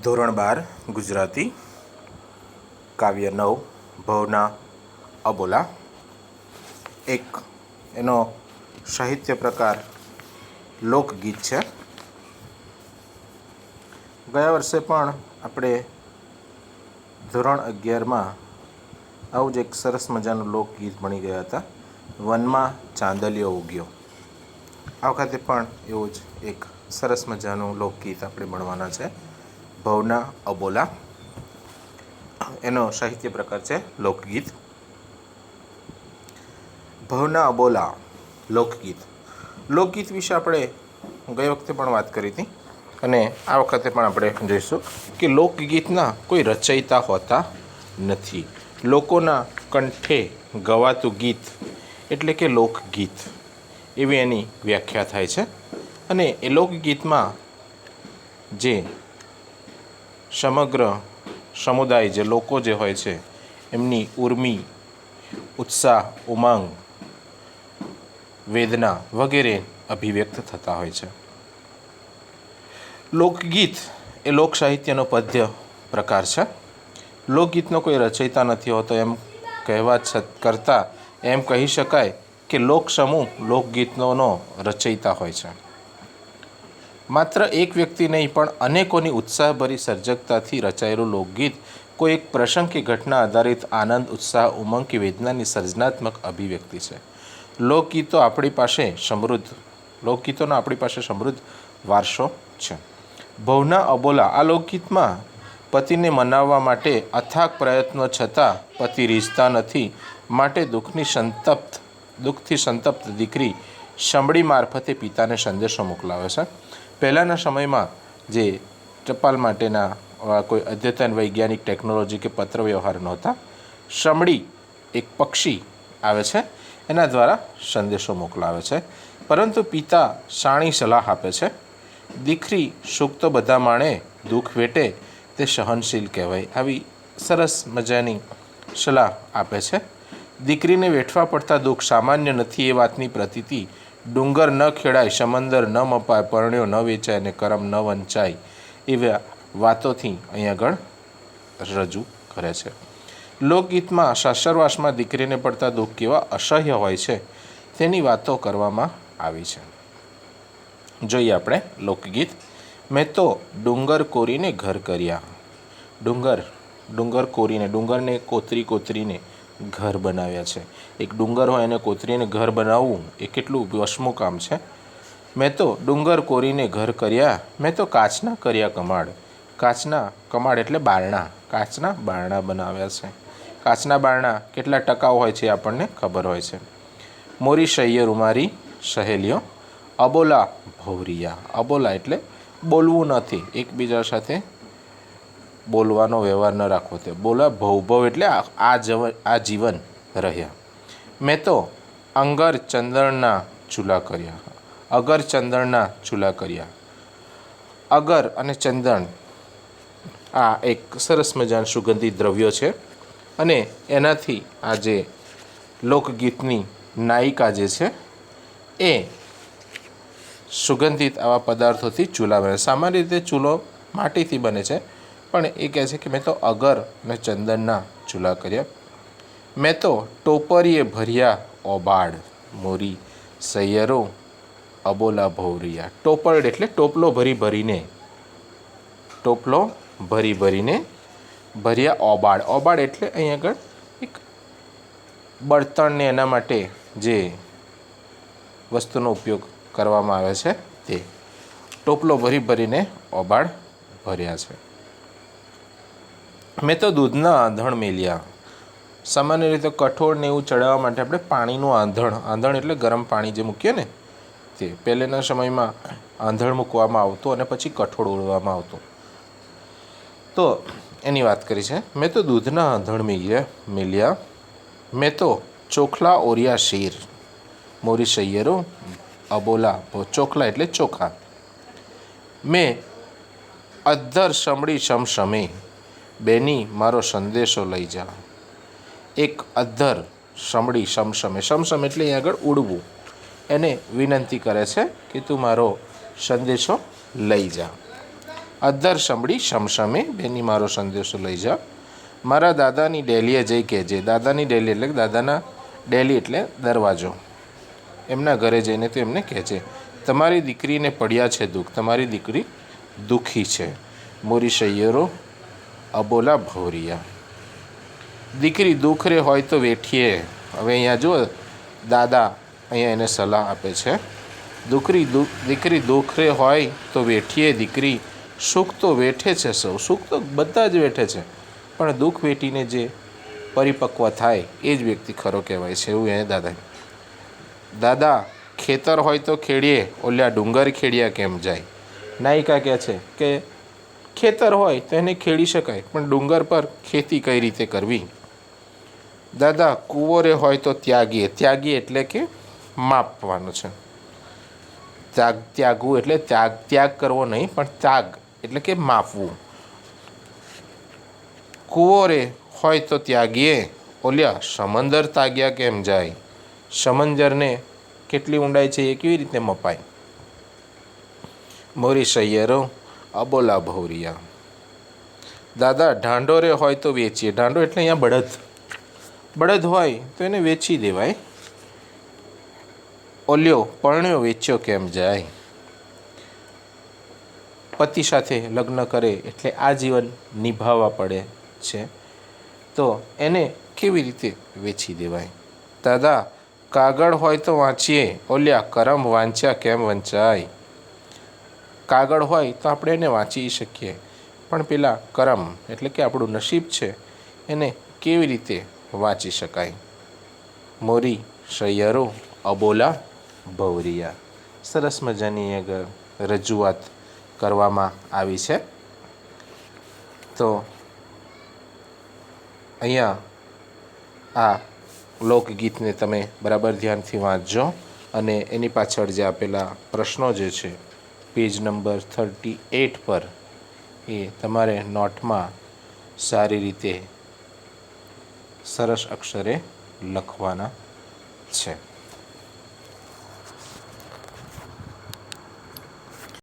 ધોરણ બાર, ગુજરાતી, કાવ્ય નવ, ભવના, અબોલા. એક, એનો સાહિત્ય પ્રકાર લોકગીત છે. ગયા વર્ષે પણ આપણે ધોરણ અગિયારમાં આવું જ એક સરસ મજાનું લોકગીત ભણી ગયા હતા. વનમાં ચાંદલિયો ઉગ્યો. આ વખતે પણ એવું જ એક સરસ મજાનું લોકગીત આપણે ભણવાના છે. ભવના અબોલા. એનો સાહિત્ય પ્રકાર છે લોકગીત. ભવના અબોલા, લોકગીત. લોકગીત વિશે આપણે ગઈ વખતે પણ વાત કરી હતી અને આ વખતે પણ આપણે જોઈશું કે લોકગીતના કોઈ રચયિતા હોતા નથી. લોકોના કંઠે ગવાતું ગીત એટલે કે લોકગીત. એવી એની વ્યાખ્યા થાય છે. અને એ લોકગીતમાં જે સમગ્ર સમુદાય જે લોકો જે હોય છે, એમની ઉર્મી, ઉત્સાહ, ઉમંગ, વેદના વગેરે અભિવ્યક્ત થતા હોય છે. લોકગીત એ લોક સાહિત્યનો પદ્ય પ્રકાર છે. લોકગીતનો કોઈ રચયિતા નથી હોતો એમ કહેવા કરતાં એમ કહી શકાય કે લોક સમૂહ લોકગીતનોનો રચયિતા હોય છે. માત્ર એક વ્યક્તિ નહીં, પણ અનેકોની ઉત્સાહભરી સર્જકતાથી રચાયેલું લોકગીત કોઈ એક પ્રસંગ કે ઘટના આધારિત આનંદ, ઉત્સાહ, ઉમંગ કે વેદનાની સર્જનાત્મક અભિવ્યક્તિ છે. લોકગીતો આપણી પાસે સમૃદ્ધ, લોકગીતોનો આપણી પાસે સમૃદ્ધ વારસો છે. ભવના અબોલા, આ લોકગીતમાં પતિને મનાવવા માટે અથાગ પ્રયત્નો છતાં પતિ રીઝતા નથી, માટે દુઃખની સંતપ્ત, દુઃખથી સંતપ્ત દીકરી શમડી મારફતે પિતાને સંદેશો મોકલાવે છે. પહેલાંના સમયમાં જે ટપાલ માટેના કોઈ અદ્યતન વૈજ્ઞાનિક ટેકનોલોજી કે પત્ર વ્યવહાર નહોતા, સમડી એક પક્ષી આવે છે, એના દ્વારા સંદેશો મોકલાવે છે. પરંતુ પિતા શાણી સલાહ આપે છે, દીકરી સુખ તો બધા માણે, દુઃખ વેટે, તે સહનશીલ કહેવાય. આવી સરસ મજાની સલાહ આપે છે. દીકરીને વેઠવા પડતા દુઃખ સામાન્ય નથી એ વાતની પ્રતીતિ ડુંગર ન ખેડાય, સમંદર ન મપાય, પરણ્યો ન વેચાય અને કરમ ન વંચાય. એવા વાતોથી અહીં આગળ રજૂ કરે છે. લોકગીતમાં સાસરવાસમાં દીકરીને પડતા દુઃખ કેવા અસહ્ય હોય છે, તેની વાતો કરવામાં આવી છે. જોઈએ આપણે લોકગીત. મેં તો ડુંગર કોરીને ઘર કર્યા. ડુંગર ડુંગર કોરીને, ડુંગરને કોતરી કોતરીને ઘર બનાવ્યા છે. એક ડુંગર હોય એને કોતરીને ઘર બનાવવું એ કેટલું વશમું કામ છે. મેં તો ડુંગર કોરીને ઘર કર્યા, મેં તો કાચના કર્યા કમાડ. કાચના કમાડ એટલે બારણા. કાચના બારણા બનાવ્યા છે. કાચના બારણા કેટલા ટકાઉ હોય છે આપણને ખબર હોય છે. મોરી શૈયર ઉમારી સહેલીઓ, અબોલા ભવરિયા અબોલા એટલે બોલવું નથી, એકબીજા સાથે બોલવાનો વ્યવહાર ન રાખવો તે. બોલા ભવભવ એટલે આ આ જવ આ જીવન રહ્યા. મેં તો અંગર ચંદનના ચૂલા કર્યા. અગર ચંદનના ચૂલા કર્યા. અગર અને ચંદન આ એક સરસ મજાનું સુગંધિત દ્રવ્યો છે અને એનાથી આ જે લોકગીતની નાયિકા જે છે એ સુગંધિત આવા પદાર્થોથી ચૂલા બને સામાન્ય રીતે ચૂલો માટીથી બને છે. પણ એ કહે છે કે મેં તો અગર ને ચંદનના ચૂલા કર્યા. મેં તો ટોપરીએ ભર્યા ઓબાડ, મોરી, સૈયરો, અબોલા ભૌરિયા. ટોપરડ એટલે ટોપલો ભરી ભરીને, ટોપલો ભરી ભરીને ભર્યા ઓબાડ. ઓબાડ એટલે અહીં આગળ એક બળતણને એના માટે જે વસ્તુનો ઉપયોગ કરવામાં આવે છે તે. ટોપલો ભરી ભરીને ઓબાડ ભર્યા છે. મેં તો દૂધના આંધણ મેલ્યા. સામાન્ય રીતે કઠોળને એવું ચડાવવા માટે આપણે પાણીનું આંધણ આંધણ એટલે ગરમ પાણી જે મૂકીએ ને, તે પહેલેના સમયમાં આંધણ મૂકવામાં આવતું અને પછી કઠોળ ઓળવામાં આવતું. તો એની વાત કરી છે. મેં તો દૂધના આંધણ મેલ્યા મેલ્યા. મેં તો ચોખલા ઓરિયા શીર. મોરી સૈયરો, અબોલા ચોખલા એટલે ચોખા. મેં અદ્ધર સમડી સમસમે બેની મારો સંદેશો લઈ જા. એક અદ્ધર સમડી સમસમે, સમસમ એટલે અહીં આગળ ઉડવું. એને વિનંતી કરે છે કે તું મારો સંદેશો લઈ જા. અદ્ધર સંભળી સમસમે, બેની મારો સંદેશો લઈ જા. મારા દાદાની ડેલીએ જઈ કહેજે દાદાની ડેલી એટલે દાદાના ડેલી એટલે દરવાજો. એમના ઘરે જઈને તો એમને કહેજે તમારી દીકરીને પડ્યા છે દુઃખ, તમારી દીકરી દુઃખી છે. મોરી સૈયરો અબોલા ભોરિયા દીકરી દુખરે હોય તો વેઠીએ. હવે અહીંયા જુઓ, દાદા અહીંયા એને સલાહ આપે છે. દુકરી દીકરી દુખરે હોય તો વેઠીએ દીકરી. સુખ તો વેઠે છે સૌ. સુખ તો બધા જ વેઠે છે. પણ દુઃખ વેઠીને જે પરિપક્વ થાય, એ જ વ્યક્તિ ખરો કહેવાય છે. એવું એને દાદા. દાદા, ખેતર હોય તો ખેડીએ. ઓલ્યા ડુંગર ખેડ્યા કેમ જાય? નાયિકા કહે છે કે ખેતર હોય તો એને ખેડી શકાય, પણ ડુંગર પર ખેતી કઈ રીતે કરવી? દાદા, કુંવરે હોય તો ત્યાગીએ. ત્યાગીએ એટલે કે માપવાનું છે. ત્યાગ, ત્યાગવું એટલે ત્યાગ ત્યાગ કરવો નહીં, પણ ત્યાગ એટલે કે માપવું. કૂવોરે હોય તો ત્યાગીએ. ઓલ્યા, સમંદર તાગ્યા કેમ જાય? સમંદરને કેટલી ઊંડાઈ છે એ કેવી રીતે મપાય? મોરી સૈયરો અબોલા ભૌરિયા. દાદા ઢાંડોરે હોય તો વેચીએ. ઢાંડો એટલે અહીંયા બળદ. બળદ હોય તો એને વેચી દેવાય. ઓલ્યો, પરણ્યો, વેચ્યો કેમ જાય? પતિ સાથે લગ્ન કરે એટલે આ જીવન નિભાવવા પડે છે. તો એને કેવી રીતે વેચી દેવાય? દાદા, કાગળ હોય તો વાંચીએ. ઓલ્યા, કરમ વાંચ્યા કેમ વંચાય? કાગળ હોય તો આપણે એને વાંચી શકીએ. પણ પેલા કરમ, એટલે કે આપણું નસીબ છે, એને કેવી રીતે વાંચી શકાય? મોરી શૈયરો અબોલા ભવરિયા સરસ મજાની એક રજૂઆત કરવામાં આવી છે. તો અહીંયા આ લોકગીતને તમે બરાબર ધ્યાનથી વાંચજો અને એની પાછળ જે આપેલા પ્રશ્નો જે છે પેજ નંબર થર્ટી એટ પર એ તમારે નોટમાં સારી રીતે સરસ અક્ષરે લખવાના છે.